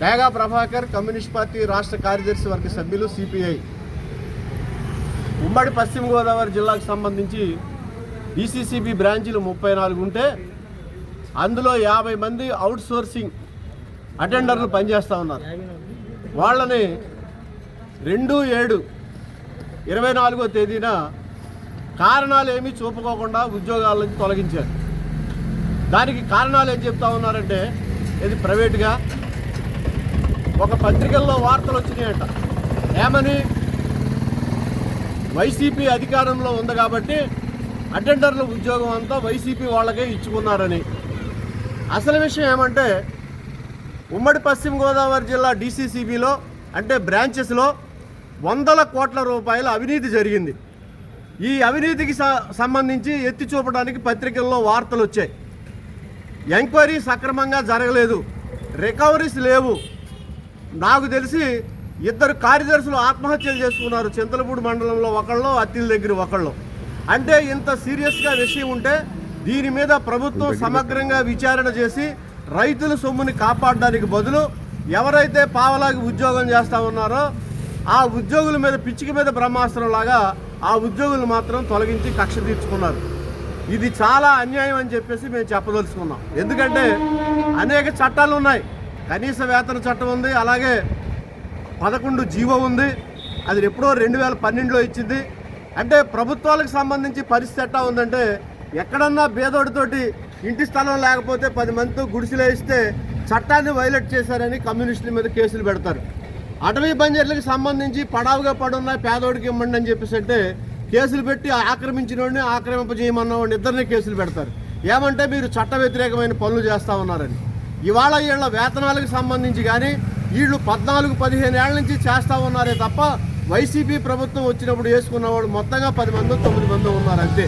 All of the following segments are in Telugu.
డేగా ప్రభాకర్ కమ్యూనిస్ట్ పార్టీ రాష్ట్ర కార్యదర్శి వర్గ సభ్యులు సిపిఐ. ఉమ్మడి పశ్చిమ గోదావరి జిల్లాకు సంబంధించి డిసిసిబి బ్రాంచీలు ముప్పై నాలుగు ఉంటే అందులో యాభై మంది అవుట్ సోర్సింగ్ అటెండర్లు పనిచేస్తూ ఉన్నారు. వాళ్ళని రెండు ఏడు ఇరవై నాలుగో తేదీన కారణాలు ఏమీ చూపుకోకుండా ఉద్యోగాల నుంచి తొలగించారు. దానికి కారణాలు ఏం చెప్తా ఉన్నారంటే ఇది ప్రైవేట్గా ఒక పత్రికల్లో వార్తలు వచ్చినాయంట. ఏమని? వైసీపీ అధికారంలో ఉంది కాబట్టి అటెండర్ల ఉద్యోగం అంతా వైసీపీ వాళ్ళకే ఇచ్చుకున్నారని. అసలు విషయం ఏమంటే ఉమ్మడి పశ్చిమ గోదావరి జిల్లా డీసీసీబీలో అంటే బ్రాంచెస్లో వందల కోట్ల రూపాయల అవినీతి జరిగింది. ఈ అవినీతికి సంబంధించి ఎత్తి చూపడానికి పత్రికల్లో వార్తలు వచ్చాయి. ఎంక్వైరీ సక్రమంగా జరగలేదు. రికవరీస్ లేవు. నాకు తెలిసి ఇద్దరు కార్యదర్శులు ఆత్మహత్యలు చేసుకున్నారు చింతలపూడి మండలంలో ఒకళ్ళు అత్తిల దగ్గర ఒకళ్ళు. అంటే ఇంత సీరియస్గా విషయం ఉంటే దీని మీద ప్రభుత్వం సమగ్రంగా విచారణ చేసి రైతుల సొమ్ముని కాపాడడానికి బదులు ఎవరైతే పావలాగి ఉద్యోగం చేస్తా ఉన్నారో ఆ ఉద్యోగుల మీద పిచ్చికి మీద బ్రహ్మాస్త్రం లాగా ఆ ఉద్యోగులు మాత్రం తొలగించి కక్ష తీర్చుకున్నారు. ఇది చాలా అన్యాయం అని చెప్పేసి మేము చెప్పదలుచుకున్నాం. ఎందుకంటే అనేక చట్టాలు ఉన్నాయి. కనీస వేతన చట్టం ఉంది అలాగే పదకొండు జీవో ఉంది. అది ఎప్పుడో రెండు వేల పన్నెండులో ఇచ్చింది. అంటే ప్రభుత్వాలకు సంబంధించి పరిస్థితి ఎట్టా ఉందంటే ఎక్కడన్నా బేదోడితోటి ఇంటి స్థలం లేకపోతే పది మందితో గుడిసెలు వేస్తే చట్టాన్ని వైలేట్ చేశారని కమ్యూనిస్టుల మీద కేసులు పెడతారు. అటవీ బంజర్లకు సంబంధించి పడావుగా పడున్న పేదోడికి ఇవ్వండి అని చెప్పేసి అంటే కేసులు పెట్టి ఆక్రమించిన వాడిని ఆక్రమింపజేయమన్న వాడిని ఇద్దరిని కేసులు పెడతారు. ఏమంటే మీరు చట్ట వ్యతిరేకమైన పనులు చేస్తూ ఉన్నారని. ఇవాళ వీళ్ళ వేతనాలకు సంబంధించి కానీ వీళ్ళు పద్నాలుగు పదిహేను ఏళ్ళ నుంచి చేస్తూ ఉన్నారే తప్ప వైసీపీ ప్రభుత్వం వచ్చినప్పుడు వేసుకున్న వాళ్ళు మొత్తంగా పది మంది తొమ్మిది మంది ఉన్నారు అంతే.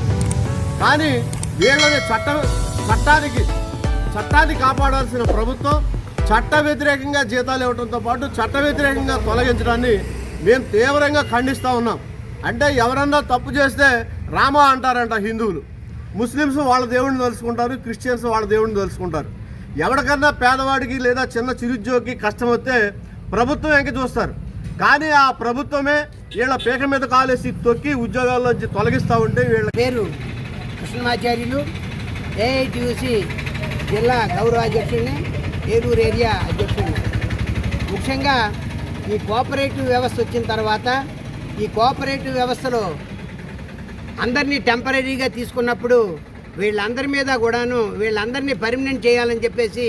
కానీ వీళ్ళని చట్ట చట్టానికి చట్టాన్ని కాపాడాల్సిన ప్రభుత్వం చట్ట వ్యతిరేకంగా జీతాలు ఇవ్వడంతో పాటు చట్ట వ్యతిరేకంగా తొలగించడాన్ని మేము తీవ్రంగా ఖండిస్తూ ఉన్నాం. అంటే ఎవరన్నా తప్పు చేస్తే రామా అంటారంట హిందువులు. ముస్లిమ్స్ వాళ్ళ దేవుడిని తలుసుకుంటారు క్రిస్టియన్స్ వాళ్ళ దేవుడిని తలుసుకుంటారు ఎవరికన్నా పేదవాడికి లేదా చిన్న చిరుద్యోగికి కష్టం వస్తే ప్రభుత్వం ఎంక చూస్తారు. కానీ ఆ ప్రభుత్వమే వీళ్ళ పీక మీద కాలేసి తొక్కి ఉద్యోగాల్లో తొలగిస్తూ ఉంటే వీళ్ళ పేరు కృష్ణమాచార్యులు ఏఐటిసి జిల్లా గౌరవ అధ్యక్షుడిని ఏలూరు ఏరియా అధ్యక్షుడిని. ముఖ్యంగా ఈ కోఆపరేటివ్ వ్యవస్థ వచ్చిన తర్వాత ఈ కోఆపరేటివ్ వ్యవస్థలో అందరినీ టెంపరీగా తీసుకున్నప్పుడు వీళ్ళందరి మీద కూడాను వీళ్ళందరినీ పర్మనెంట్ చేయాలని చెప్పేసి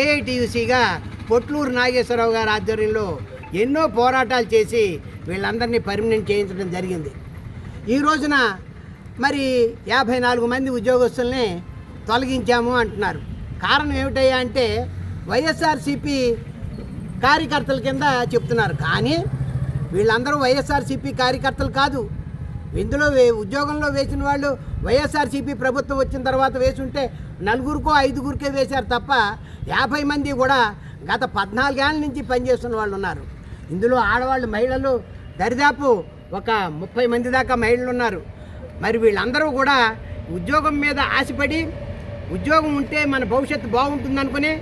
ఏఐటియుసిగా పొట్లూరు నాగేశ్వరరావు గారి ఆధ్వర్యంలో ఎన్నో పోరాటాలు చేసి వీళ్ళందరినీ పర్మనెంట్ చేయించడం జరిగింది. ఈ రోజున మరి యాభై నాలుగు మంది ఉద్యోగస్తుల్ని తొలగించాము అంటున్నారు. కారణం ఏమిటయ్యా అంటే వైఎస్ఆర్సిపి కార్యకర్తల కింద చెప్తున్నారు. కానీ వీళ్ళందరూ వైఎస్ఆర్సీపీ కార్యకర్తలు కాదు. ఇందులో వే- ఉద్యోగంలో వేసిన వాళ్ళు వైఎస్ఆర్సీపీ ప్రభుత్వం వచ్చిన తర్వాత వేసుంటే నలుగురికో ఐదుగురికే వేశారు తప్ప యాభై మంది కూడా గత పద్నాలుగేళ్ళ నుంచి పనిచేస్తున్న వాళ్ళు ఉన్నారు. ఇందులో ఆడవాళ్ళు మహిళలు దరిదాపు ఒక ముప్పై మంది దాకా మహిళలు ఉన్నారు. మరి వీళ్ళందరూ కూడా ఉద్యోగం మీద ఆశపడి ఉద్యోగం ఉంటే మన భవిష్యత్తు బాగుంటుంది అనుకుని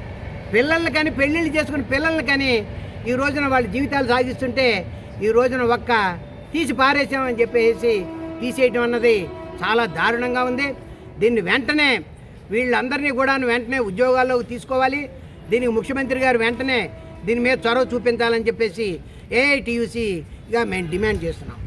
పిల్లల్ని కానీ పెళ్ళిళ్ళు చేసుకుని పిల్లల్ని కానీ ఈ రోజున వాళ్ళ జీవితాలు సాగిస్తుంటే ఈ రోజున ఒక్క తీసి పారేసామని చెప్పేసి తీసేయటం అన్నది చాలా దారుణంగా ఉంది. దీన్ని వెంటనే వీళ్ళందరినీ కూడా వెంటనే ఉద్యోగాల్లోకి తీసుకోవాలి. దీనికి ముఖ్యమంత్రి గారు వెంటనే దీని మీద చొరవ చూపించాలని చెప్పేసి ఏఐటియుసిగా మేము డిమాండ్ చేస్తున్నాం.